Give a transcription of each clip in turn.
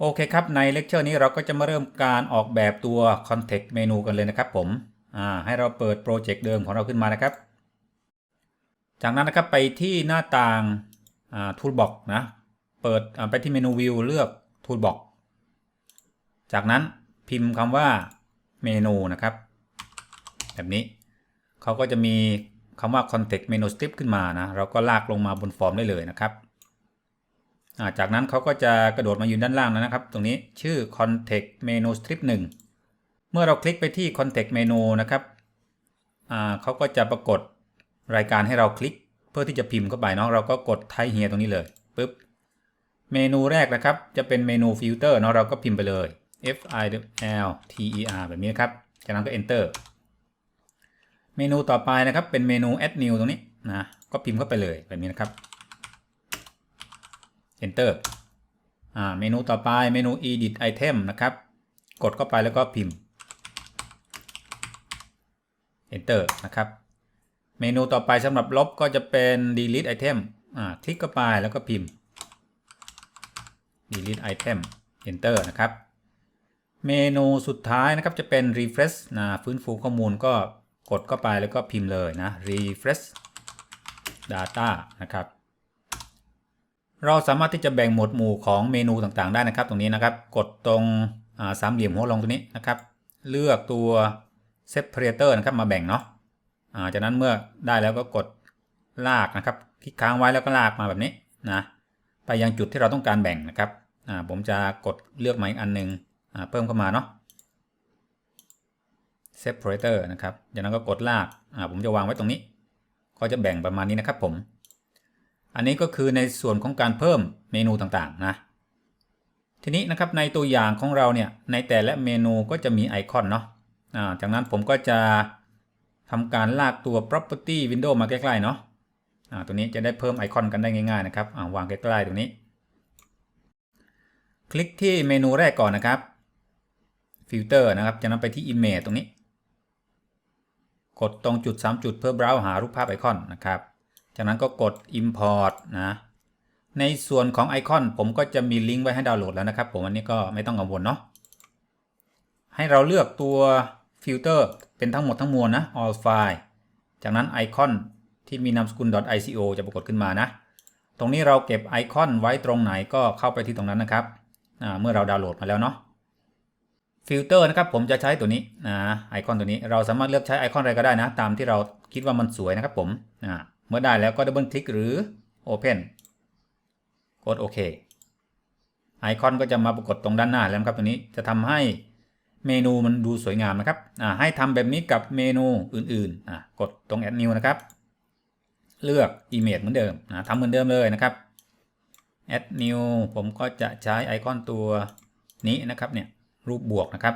โอเคครับ ในเลคเชอร์นี้เราก็จะมาเริ่มการออกแบบตัว Context เมนูกันเลยนะครับผมอ่าให้เราเปิดโปรเจกต์เดิมของเราขึ้นมานะครับ จากนั้นนะครับไปที่หน้าต่างอ่า Toolbox นะ เปิดไปที่เมนู View เลือก Toolbox จากนั้นพิมพ์คำว่าเมนูนะครับ แบบนี้เขาก็จะมีคำว่า Context Menu Strip ขึ้นมานะ เราก็ลากลงมาบนฟอร์มได้เลยนะครับ จากนั้นเขาก็จะกระโดดมายืนด้านล่างแล้วนะครับ ตรงนี้ชื่อ context menu strip 1 เมื่อเราคลิกไปที่ context menu นะครับเขาก็จะปรากฏรายการให้เราคลิก เพื่อที่จะพิมพ์เข้าไปเนาะเราก็กด type here ตรงนี้เลยปุ๊บเมนูแรกนะครับ จะเป็นเมนู filter เนาะเราก็พิมพ์ไปเลย f i l t e r แบบนี้นะครับ จากนั้นก็ enter เมนูต่อไปนะครับเป็นเมนู add new ตรงนี้นะก็พิมพ์เข้าไปเลยแบบนี้นะครับ Enter อ่าเมนูต่อไปเมนู Edit Item นะครับ กดเข้าไปแล้วก็พิมพ์ Enter นะครับ เมนูต่อไปสำหรับลบก็จะเป็น Delete Item อ่าคลิกเข้าไปแล้วก็พิมพ์ Delete Item Enter นะครับ เมนูสุดท้ายนะครับจะเป็น Refresh นะฟื้นฟูข้อมูลก็กดเข้าไปแล้วก็พิมพ์เลยนะ Refresh Data นะครับ เราสามารถที่จะแบ่งหมวดหมู่ของเมนูต่างๆได้นะครับตรงนี้นะครับ กดตรงสามเหลี่ยมหัวลงตรงนี้นะครับ เลือกตัว separator นะครับมาแบ่งเนาะจากนั้นเมื่อได้แล้วก็กดลากนะครับคลิกค้างไว้แล้วก็ลากมาแบบนี้นะไปยังจุดที่เราต้องการแบ่งนะครับผมจะกดเลือกมาอีกอันหนึ่งเพิ่มเข้ามาเนาะ separator นะครับจากนั้นก็กดลากผมจะวางไว้ตรงนี้ ก็จะแบ่งประมาณนี้นะครับผม อันนี้ก็คือในส่วนของการเพิ่มเมนูต่างๆนะ ทีนี้นะครับในตัวอย่างของเราเนี่ยในแต่ละเมนูก็จะมีไอคอนเนาะะจากนั้นผมก็จะทำการลากตัว property window มาใกล้ๆเนาะะตัวนี้จะได้เพิ่มไอคอนกันได้ง่ายๆนะครับวางใกล้ๆตรงนี้ คลิกที่เมนูแรกก่อนนะครับ filter นะครับจากนั้นไปที่ image ตรงนี้ กดตรงจุด 3 จุดเพื่อ browse หารูปภาพไอคอนนะครับ จากนั้นก็กด import นะ ในส่วนของไอคอนผมก็จะมีลิงก์ไว้ให้ดาวน์โหลดแล้วนะครับ ผมอันนี้ก็ไม่ต้องกังวลเนาะ ให้เราเลือกตัวฟิลเตอร์เป็นทั้งหมดทั้งมวลนะ all file จากนั้นไอคอนที่มีนามสกุล .ico จะปรากฏขึ้นมานะ ตรงนี้เราเก็บไอคอนไว้ตรงไหนก็เข้าไปที่ตรงนั้นนะครับ เมื่อเราดาวน์โหลดมาแล้วเนาะฟิลเตอร์นะครับผมจะใช้ตัวนี้นะไอคอนตัวนี้เราสามารถเลือกใช้ไอคอนอะไรก็ได้นะ ตามที่เราคิดว่ามันสวยนะครับผมอ่า เมื่อได้แล้วก็ดับเบิลคลิกหรือ Open กดโอเคไอคอนก็จะมาปรากฏตรงด้านหน้าแล้วครับตัวนี้จะทำให้เมนูมันดูสวยงามนะครับให้ทำแบบนี้กับเมนูอื่นๆกดตรง Add New นะครับ เลือก Image เหมือนเดิมทำเหมือนเดิมเลยนะครับ Add New ผมก็จะใช้ไอคอนตัวนี้นะครับเนี่ยรูปบวกนะครับ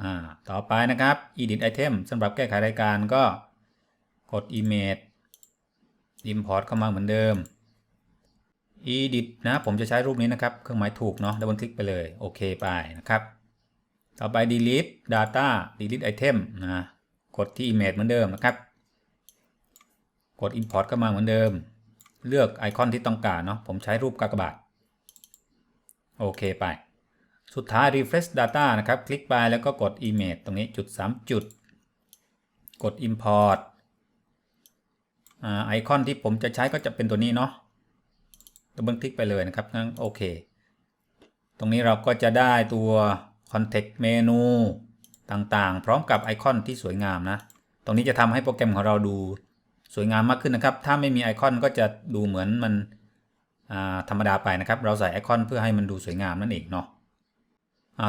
อ่าต่อไปนะครับ edit item สำหรับแก้ไขรายการก็กด image import เข้ามาเหมือนเดิม edit นะผมจะใช้รูปนี้นะครับ เครื่องหมายถูกเนาะดับเบิลคลิกไปเลยโอเคไปนะครับ ต่อไป delete data delete item นะกดที่ image เหมือนเดิมนะครับ กด import เข้ามาเหมือนเดิม เลือกไอคอนที่ต้องการเนาะผมใช้รูปกากบาทโอเคไป สุดท้าย refresh data นะครับ คลิกไปแล้วก็กด image ตรงนี้จุด 3 จุด กด import ไอคอนที่ผมจะใช้ก็จะเป็นตัวนี้เนาะดับเบิลคลิกไปเลยนะครับงั้นโอเค ตรงนี้เราก็จะได้ตัว context menu ต่างๆ พร้อมกับไอคอนที่สวยงามนะ ตรงนี้จะทำให้โปรแกรมของเราดูสวยงามมากขึ้นนะครับ ถ้าไม่มีไอคอนก็จะดูเหมือนมันธรรมดาไปนะครับ เราใส่ไอคอนเพื่อให้มันดูสวยงามนั่นเองเนาะ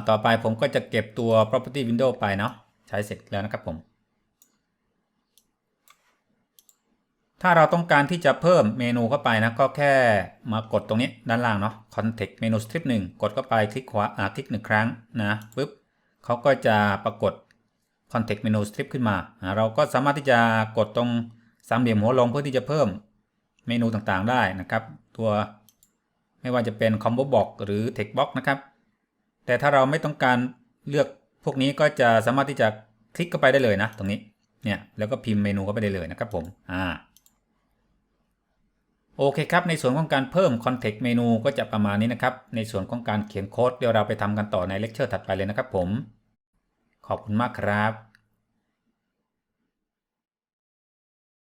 ต่อไปผมก็จะเก็บตัว property window ไปเนาะใช้เสร็จแล้วนะครับผม ถ้าเราต้องการที่จะเพิ่มเมนูเข้าไปนะก็แค่มากดตรงนี้ด้านล่างเนาะ context menu strip 1 กดเข้าไปคลิกขวาคลิกหนึ่งครั้งนะปึ๊บเขาก็จะปรากฏ context menu strip ขึ้นมาเราก็สามารถที่จะกดตรงสามเหลี่ยมหัวลงเพื่อที่จะเพิ่มเมนูต่างๆได้นะครับ ตัวไม่ว่าจะเป็น combo box หรือ text box นะครับ แต่ถ้าเราไม่ต้องการเลือกพวกนี้ก็จะสามารถที่จะคลิกเข้าไปได้เลยนะ ตรงนี้เนี่ยแล้วก็พิมพ์เมนูเข้าไปได้เลยนะครับผมอ่าโอเคครับ ในส่วนของการเพิ่ม context เมนูก็จะประมาณนี้นะครับ ในส่วนของการเขียนโค้ดเดี๋ยวเราไปทำกันต่อในเลคเชอร์ถัดไปเลยนะครับผม ขอบคุณมากครับ